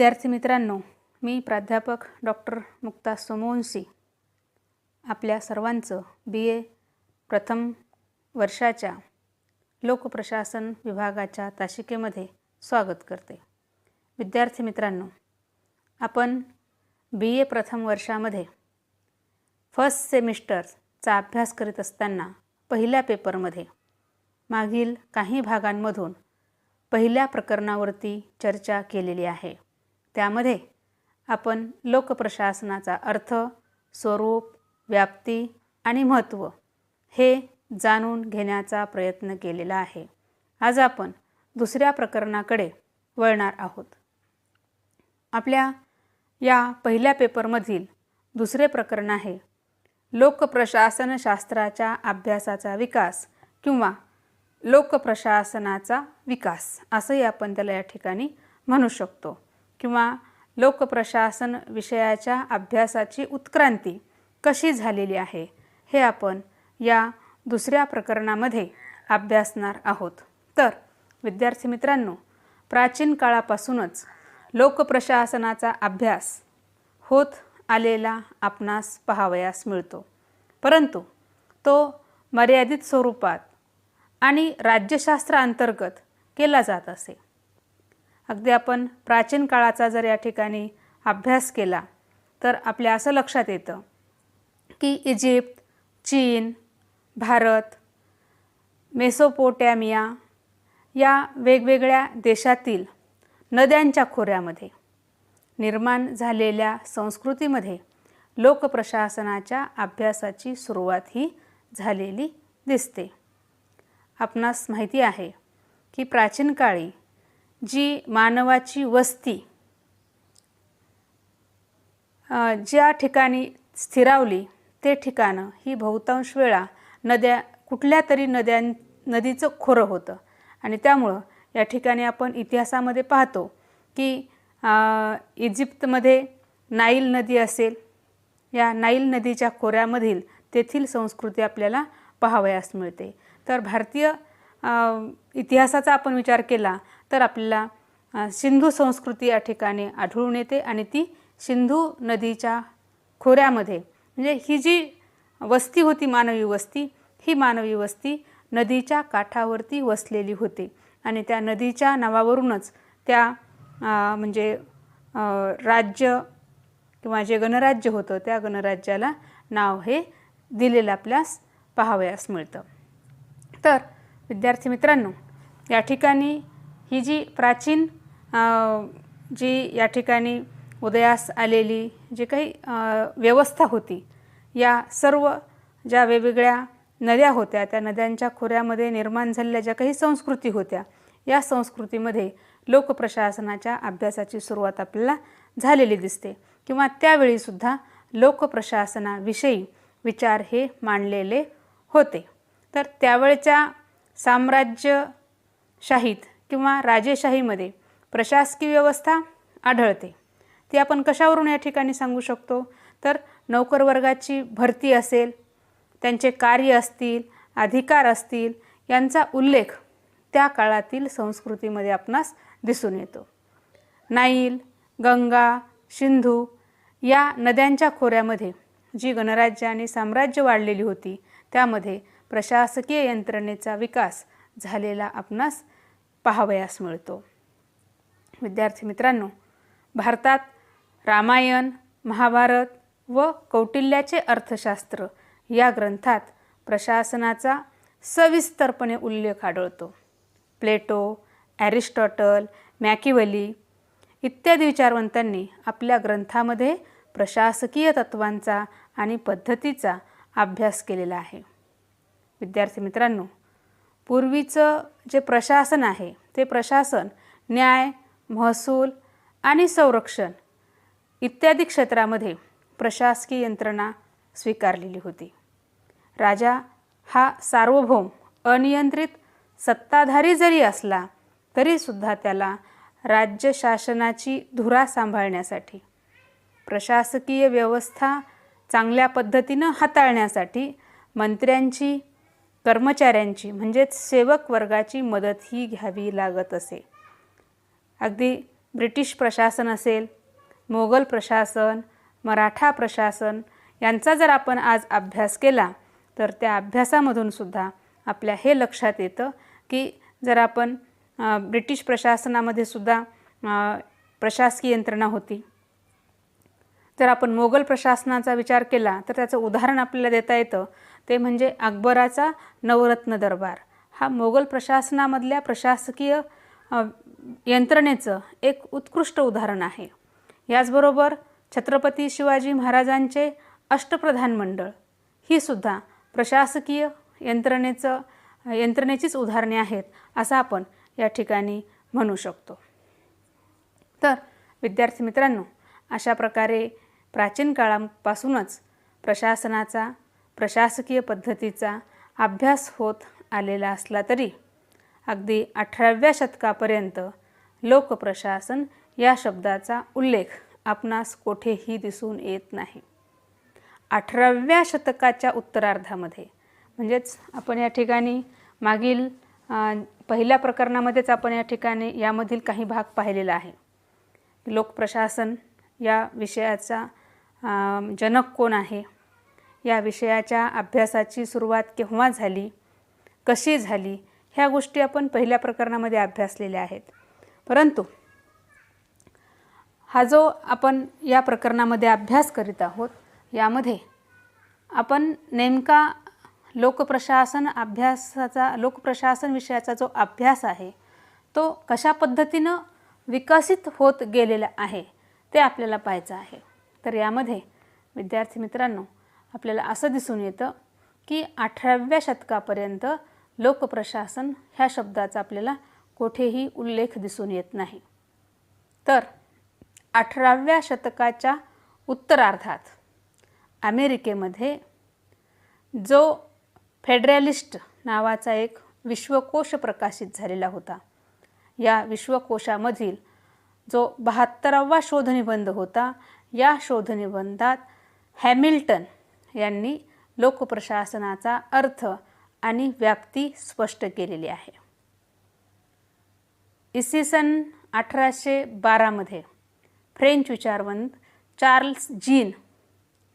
विद्यार्थी मित्रांनो मी प्राध्यापक डॉक्टर मुक्ता सोमवंशी. आपल्या सर्वांचं बी ए प्रथम वर्षाच्या लोकप्रशासन विभागाच्या तासिकेमध्ये स्वागत करते. विद्यार्थी मित्रांनो आपण बी ए प्रथम वर्षामध्ये फर्स्ट सेमिस्टरचा अभ्यास करीत असताना पहिल्या पेपरमध्ये मागील काही भागांमधून पहिल्या प्रकरणावरती चर्चा केलेली आहे. त्यामध्ये आपण लोकप्रशासनाचा अर्थ स्वरूप व्याप्ती आणि महत्त्व हे जाणून घेण्याचा प्रयत्न केलेला आहे. आज आपण दुसऱ्या प्रकरणाकडे वळणार आहोत. आपल्या या पहिल्या पेपरमधील दुसरे प्रकरण आहे लोकप्रशासनशास्त्राच्या अभ्यासाचा विकास किंवा लोकप्रशासनाचा विकास असंही आपण त्याला या ठिकाणी म्हणू शकतो. किंवा लोकप्रशासन विषयाच्या अभ्यासाची उत्क्रांती कशी झालेली आहे हे आपण या दुसऱ्या प्रकरणामध्ये अभ्यासणार आहोत. तर विद्यार्थी मित्रांनो प्राचीन काळापासूनच लोकप्रशासनाचा अभ्यास होत आलेला आपणास पाहावयास मिळतो. परंतु तो मर्यादित स्वरूपात आणि राज्यशास्त्राअंतर्गत केला जात असे. अगदी आपण प्राचीन काळाचा जर या ठिकाणी अभ्यास केला तर आपल्या असं लक्षात येतं की इजिप्त चीन भारत मेसोपोटॅमिया या वेगवेगळ्या देशातील नद्यांच्या खोऱ्यामध्ये निर्माण झालेल्या संस्कृतीमध्ये लोकप्रशासनाच्या अभ्यासाची सुरुवात ही झालेली दिसते. आपणास माहिती आहे की प्राचीन काळी जी मानवाची वस्ती ज्या ठिकाणी स्थिरावली ते ठिकाणं ही बहुतांश वेळा नद्या कुठल्या तरी नद्यां नदीचं खोरं होतं. आणि त्यामुळं या ठिकाणी आपण इतिहासामध्ये पाहतो की इजिप्तमध्ये नाईल नदी असेल या नाईल नदीच्या खोऱ्यामधील तेथील संस्कृती आपल्याला पाहावयास मिळते. तर भारतीय इतिहासाचा आपण विचार केला तर आपल्याला सिंधू संस्कृती या ठिकाणी आढळून येते आणि ती सिंधू नदीच्या खोऱ्यामध्ये म्हणजे ही जी वस्ती होती मानवी वस्ती ही मानवी वस्ती नदीच्या काठावरती वसलेली होती. आणि त्या नदीच्या नावावरूनच त्या म्हणजे राज्य किंवा जे गणराज्य होतं त्या गणराज्याला नाव हे दिलेलं आपल्यास पाहावयास मिळतं. तर विद्यार्थी मित्रांनो या ठिकाणी ही जी प्राचीन जी या ठिकाणी उदयास आलेली जी काही व्यवस्था होती या सर्व ज्या वेगवेगळ्या नद्या होत्या त्या नद्यांच्या खोऱ्यामध्ये निर्माण झालेल्या ज्या काही संस्कृती होत्या या संस्कृतीमध्ये लोकप्रशासनाच्या अभ्यासाची सुरुवात आपल्याला झालेली दिसते. किंवा त्यावेळीसुद्धा लोकप्रशासनाविषयी विचार हे मांडलेले होते. तर त्यावेळच्या साम्राज्यशाहीत किंवा राजेशाहीमध्ये प्रशासकीय व्यवस्था आढळते. ती आपण कशावरून या ठिकाणी सांगू शकतो? तर नोकरवर्गाची भरती असेल त्यांचे कार्य असतील अधिकार असतील यांचा उल्लेख त्या काळातील संस्कृतीमध्ये आपणास दिसून येतो. नाईल गंगा सिंधू या नद्यांच्या खोऱ्यामध्ये जी गणराज्य आणि साम्राज्य वाढलेली होती त्यामध्ये प्रशासकीय यंत्रणेचा विकास झालेला आपणास पाहावयास मिळतो. विद्यार्थी मित्रांनो भारतात रामायण महाभारत व कौटिल्याचे अर्थशास्त्र या ग्रंथात प्रशासनाचा सविस्तरपणे उल्लेख आढळतो. प्लेटो ॲरिस्टॉटल मॅकिवली इत्यादी विचारवंतांनी आपल्या ग्रंथामध्ये प्रशासकीय तत्वांचा आणि पद्धतीचा अभ्यास केलेला आहे. विद्यार्थी मित्रांनो पूर्वीचं जे प्रशासन आहे ते प्रशासन न्याय महसूल आणि संरक्षण इत्यादी क्षेत्रामध्ये प्रशासकीय यंत्रणा स्वीकारलेली होती. राजा हा सार्वभौम अनियंत्रित सत्ताधारी जरी असला तरीसुद्धा त्याला राज्य शासनाची धुरा सांभाळण्यासाठी प्रशासकीय व्यवस्था चांगल्या पद्धतीनं हाताळण्यासाठी मंत्र्यांची कर्मचाऱ्यांची म्हणजेच सेवक वर्गाची मदत ही घ्यावी लागत असे. अगदी ब्रिटिश प्रशासन असेल मोगल प्रशासन मराठा प्रशासन यांचा जर आपण आज अभ्यास केला तर त्या अभ्यासामधून सुद्धा आपल्या हे लक्षात येतं की जर आपण ब्रिटिश प्रशासनामध्ये सुद्धा प्रशासकीय यंत्रणा होती. जर आपण मोगल प्रशासनाचा विचार केला तर त्याचं उदाहरण आपल्याला देता येतं. ते म्हणजे अकबराचा नवरत्न दरबार. हा मोगल प्रशासनामधल्या प्रशासकीय यंत्रणेचं एक उत्कृष्ट उदाहरण आहे. याचबरोबर छत्रपती शिवाजी महाराजांचे अष्टप्रधान मंडळ ही सुद्धा प्रशासकीय यंत्रणेचं यंत्रणेचीच उदाहरणे आहेत असं आपण या ठिकाणी म्हणू शकतो. तर विद्यार्थी मित्रांनो अशा प्रकारे प्राचीन काळापासूनच प्रशासनाचा प्रशासकीय पद्धतीचा अभ्यास होत आलेला असला तरी अगदी अठराव्या शतकापर्यंत लोकप्रशासन या शब्दाचा उल्लेख आपणास कोठेही दिसून येत नाही. अठराव्या शतकाच्या उत्तरार्धामध्ये म्हणजेच आपण या ठिकाणी मागील पहिल्या प्रकरणामध्येच आपण या ठिकाणी यामधील काही भाग पाहिलेला आहे. लोकप्रशासन या विषयाचा जनक कोण आहे? या विषयाच्या अभ्यासाची सुरुवात केव्हा झाली कशी झाली ह्या गोष्टी आपण पहिल्या प्रकरणामध्ये अभ्यासलेल्या आहेत. परंतु हा जो आपण या प्रकरणामध्ये अभ्यास करीत आहोत यामध्ये आपण नेमका लोकप्रशासन अभ्यासाचा लोकप्रशासन विषयाचा जो अभ्यास आहे तो कशा पद्धतीनं विकसित होत गेलेला आहे ते आपल्याला पाहायचं आहे. तर यामध्ये विद्यार्थी मित्रांनो आपल्याला असं दिसून येतं की अठराव्या शतकापर्यंत लोकप्रशासन ह्या शब्दाचा आपल्याला कोठेही उल्लेख दिसून येत नाही. तर अठराव्या शतकाच्या उत्तरार्धात अमेरिकेमध्ये जो फेडरॅलिस्ट नावाचा एक विश्वकोश प्रकाशित झालेला होता. या विश्वकोशामधील जो बहात्तरावा शोधनिबंध होता या शोधनिबंधात हॅमिल्टन यांनी लोकप्रशासनाचा अर्थ आणि व्याप्ती स्पष्ट केलेली आहे. इसवी सन अठराशे बारामध्ये फ्रेंच विचारवंत चार्ल्स जीन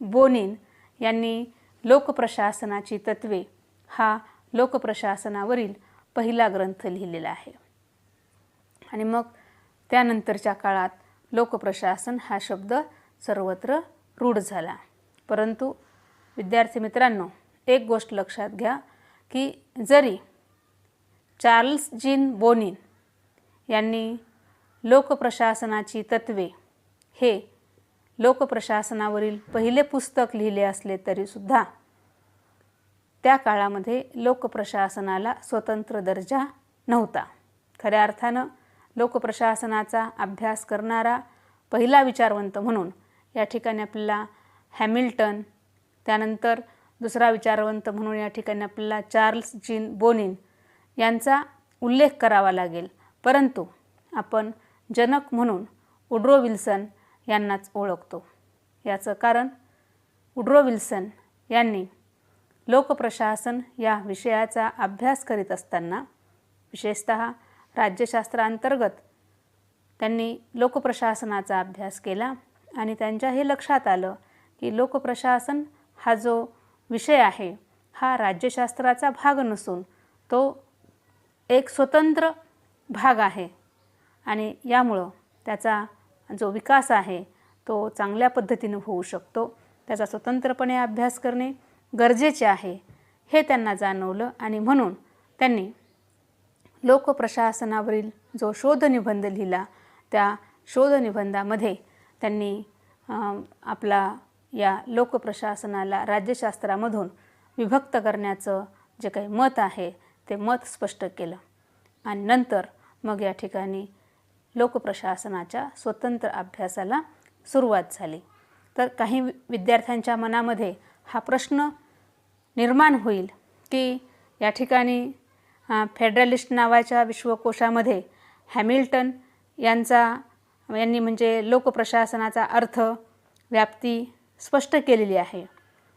बोनिन यांनी लोकप्रशासनाची तत्वे हा लोकप्रशासनावरील पहिला ग्रंथ लिहिलेला आहे. आणि मग त्यानंतरच्या काळात लोकप्रशासन हा शब्द सर्वत्र रूढ झाला. परंतु विद्यार्थी मित्रांनो एक गोष्ट लक्षात घ्या की जरी चार्ल्स जीन बोनिन यांनी लोकप्रशासनाची तत्वे हे लोकप्रशासनावरील पहिले पुस्तक लिहिले असले तरीसुद्धा त्या काळामध्ये लोकप्रशासनाला स्वतंत्र दर्जा नव्हता. खऱ्या अर्थानं लोकप्रशासनाचा अभ्यास करणारा पहिला विचारवंत म्हणून या ठिकाणी आपल्याला हॅमिल्टन त्यानंतर दुसरा विचारवंत म्हणून या ठिकाणी आपल्याला चार्ल्स जीन बोनिन यांचा उल्लेख करावा लागेल. परंतु आपण जनक म्हणून उड्रो विल्सन यांनाच ओळखतो. याचं कारण उड्रो विल्सन यांनी लोकप्रशासन या विषयाचा अभ्यास करीत असताना विशेषत राज्यशास्त्रांतर्गत त्यांनी लोकप्रशासनाचा अभ्यास केला आणि त्यांच्या हे लक्षात आलं की लोकप्रशासन हा जो विषय आहे हा राज्यशास्त्राचा भाग नसून तो एक स्वतंत्र भाग आहे. आणि यामुळं त्याचा जो विकास आहे तो चांगल्या पद्धतीनं होऊ शकतो. त्याचा स्वतंत्रपणे अभ्यास करणे गरजेचे आहे हे त्यांना जाणवलं. आणि म्हणून त्यांनी लोकप्रशासनावरील जो शोधनिबंध लिहिला त्या शोधनिबंधामध्ये त्यांनी आपला या लोकप्रशासनाला राज्यशास्त्रामधून विभक्त करण्याचं जे काही मत आहे ते मत स्पष्ट केलं. आणि नंतर मग या ठिकाणी लोकप्रशासनाच्या स्वतंत्र अभ्यासाला सुरुवात झाली. तर काही विद्यार्थ्यांच्या मनामध्ये हा प्रश्न निर्माण होईल की या ठिकाणी फेडरलिस्ट नावाच्या विश्वकोशामध्ये हॅमिल्टन यांचा यांनी म्हणजे लोकप्रशासनाचा अर्थ व्याप्ती स्पष्ट केलेली आहे.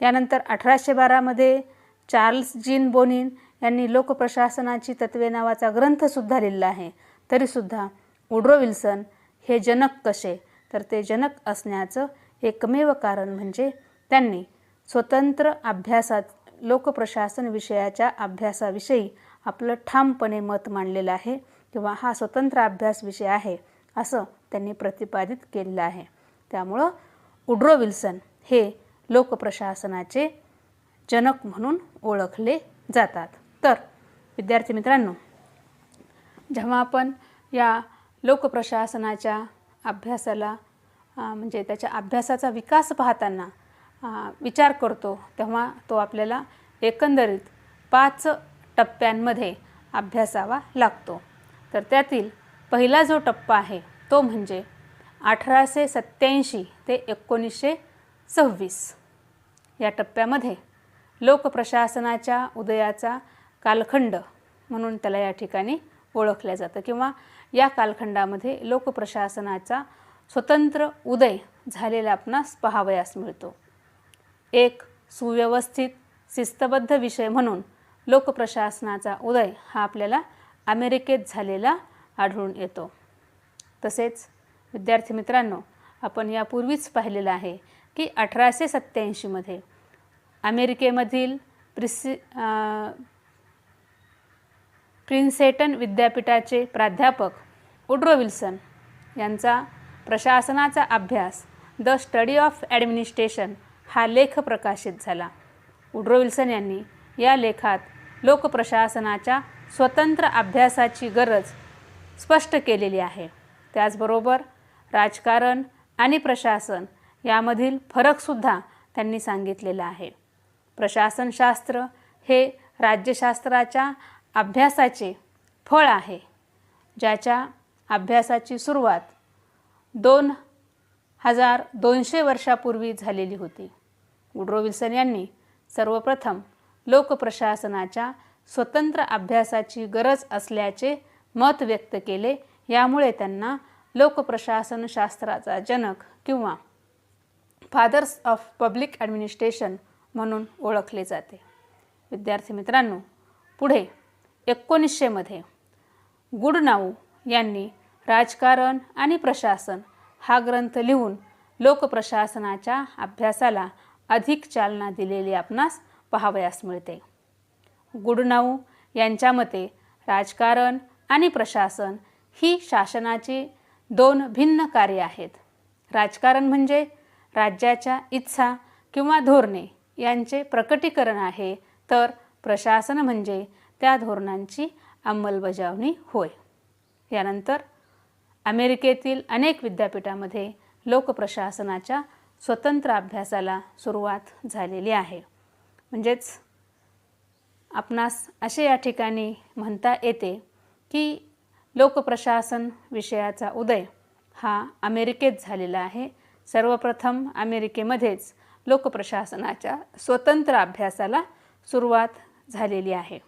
यानंतर अठराशे बारामध्ये चार्ल्स जीन बोनिन यांनी लोकप्रशासनाची तत्वे नावाचा ग्रंथसुद्धा लिहिला आहे. तरीसुद्धा उड्रो विल्सन हे जनक कसे? तर ते जनक असण्याचं एकमेव कारण म्हणजे त्यांनी स्वतंत्र अभ्यासात लोकप्रशासन विषयाच्या अभ्यासाविषयी आपलं ठामपणे मत मांडलेलं आहे किंवा हा स्वतंत्र अभ्यास विषय आहे असं त्यांनी प्रतिपादित केलेलं आहे. त्यामुळं उड्रो विल्सन हे लोकप्रशासनाचे जनक म्हणून ओळखले जातात. तर विद्यार्थी मित्रांनो जेव्हा आपण या लोकप्रशासनाच्या अभ्यासाला म्हणजे त्याच्या अभ्यासाचा विकास पाहताना विचार करतो तेव्हा तो आपल्याला एकंदरीत पाच टप्प्यांमध्ये अभ्यासावा लागतो. तर त्यातील पहिला जो टप्पा आहे तो म्हणजे अठराशे सत्त्याऐंशी ते एकोणीसशे सव्वीस. या टप्प्यामध्ये लोकप्रशासनाच्या उदयाचा कालखंड म्हणून त्याला या ठिकाणी ओळखलं जातं किंवा या कालखंडामध्ये लोकप्रशासनाचा स्वतंत्र उदय झालेला आपणास पहावयास मिळतो. एक सुव्यवस्थित शिस्तबद्ध विषय म्हणून लोकप्रशासनाचा उदय हा आपल्याला अमेरिकेत झालेला आढळून येतो. तसेच विद्यार्थी मित्रांनो आपण यापूर्वीच पाहिलेलं आहे की अठराशे सत्त्याऐंशीमध्ये अमेरिकेमधील प्रिसि प्रिन्सेटन विद्यापीठाचे प्राध्यापक उड्रो विल्सन यांचा प्रशासनाचा अभ्यास द स्टडी ऑफ ॲडमिनिस्ट्रेशन हा लेख प्रकाशित झाला. उड्रो विल्सन यांनी या लेखात लोकप्रशासनाच्या स्वतंत्र अभ्यासाची गरज स्पष्ट केलेली आहे. त्याचबरोबर राजकारण आणि प्रशासन यामधील फरकसुद्धा त्यांनी सांगितलेला आहे. प्रशासनशास्त्र हे राज्यशास्त्राच्या अभ्यासाचे फळ आहे ज्याच्या अभ्यासाची सुरुवात दोन हजार दोनशे वर्षापूर्वी झालेली होती. वुड्रो विल्सन यांनी सर्वप्रथम लोकप्रशासनाच्या स्वतंत्र अभ्यासाची गरज असल्याचे मत व्यक्त केले. यामुळे त्यांना लोकप्रशासनशास्त्राचा जनक किंवा फादर्स ऑफ पब्लिक ॲडमिनिस्ट्रेशन म्हणून ओळखले जाते. विद्यार्थी मित्रांनो पुढे एकोणीसशेमध्ये गुडनाऊ यांनी राजकारण आणि प्रशासन हा ग्रंथ लिहून लोकप्रशासनाच्या अभ्यासाला अधिक चालना दिलेली आपणास पाहावयास मिळते. गुडनाऊ यांच्या मते राजकारण आणि प्रशासन ही शासनाची दोन भिन्न कार्ये आहेत. राजकारण म्हणजे राज्याच्या इच्छा किंवा धोरणे यांचे प्रकटीकरण आहे तर प्रशासन म्हणजे त्या धोरणांची अंमलबजावणी होय. यानंतर अमेरिकेतील अनेक विद्यापीठामध्ये लोकप्रशासनाच्या स्वतंत्र अभ्यासाला सुरुवात झालेली आहे. म्हणजेच आपणास असे या ठिकाणी म्हणता येते की लोकप्रशासन विषयाचा उदय हा अमेरिकेत झालेला आहे. सर्वप्रथम अमेरिकेमध्येच लोकप्रशासनाच्या स्वतंत्र अभ्यासाला सुरुवात झालेली आहे.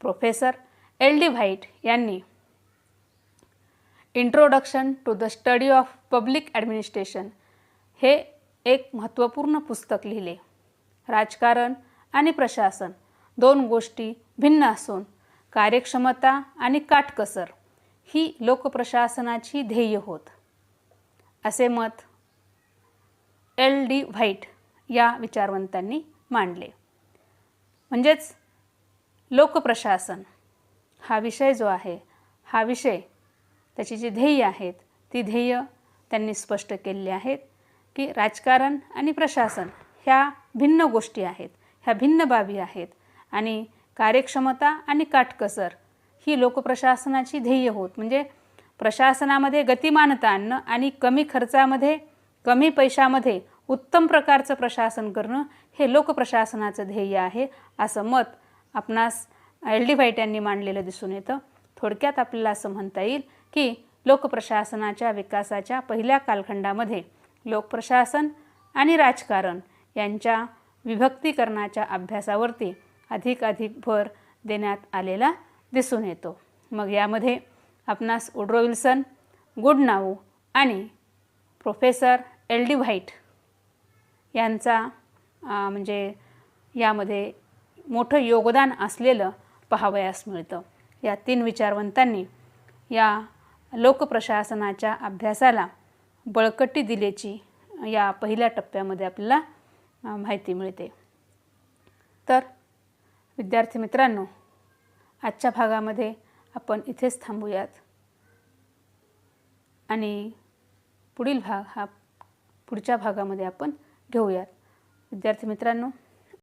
प्रोफेसर एल डी व्हाईट यांनी introduction to the study of public administration हे एक महत्त्वपूर्ण पुस्तक लिहिले. राजकारण आणि प्रशासन दोन गोष्टी भिन्न असून कार्यक्षमता आणि काटकसर ही लोकप्रशासनाची ध्येय होत. असे मत एल डी व्हाईट या विचारवंतांनी मांडले. म्हणजेच लोकप्रशासन हा विषय जो आहे हा विषय त्याची जी ध्येय आहेत ती ध्येय त्यांनी स्पष्ट केलेली आहेत की राजकारण आणि प्रशासन ह्या भिन्न गोष्टी आहेत ह्या भिन्न बाबी आहेत आणि कार्यक्षमता आणि काटकसर ही लोकप्रशासनाची ध्येय होत. म्हणजे प्रशासनामध्ये गतिमानता आणणं आणि कमी खर्चामध्ये कमी पैशामध्ये उत्तम प्रकारचं प्रशासन करणं हे लोकप्रशासनाचं ध्येय आहे असं मत आपणास एल डी व्हाईट यांनी मांडलेलं दिसून येतं. थोडक्यात आपल्याला असं म्हणता येईल की लोकप्रशासनाच्या विकासाच्या पहिल्या कालखंडामध्ये लोकप्रशासन आणि राजकारण यांच्या विभक्तीकरणाच्या अभ्यासावरती अधिक अधिक भर देण्यात आलेला दिसून येतो. मग यामध्ये आपणास उड्रो विल्सन गुडनाऊ आणि प्रोफेसर एल डी व्हाईट यांचा म्हणजे यामध्ये मोठं योगदान असलेलं पाहावयास मिळतं. या तीन विचारवंतांनी या लोकप्रशासनाच्या अभ्यासाला बळकटी दिल्याची या पहिल्या टप्प्यामध्ये आपल्याला माहिती मिळते. तर विद्यार्थी मित्रांनो आजच्या भागामध्ये आपण इथेच थांबूयात. आणि पुढील भाग हा पुढच्या भागामध्ये आपण घेऊयात विद्यार्थी मित्रांनो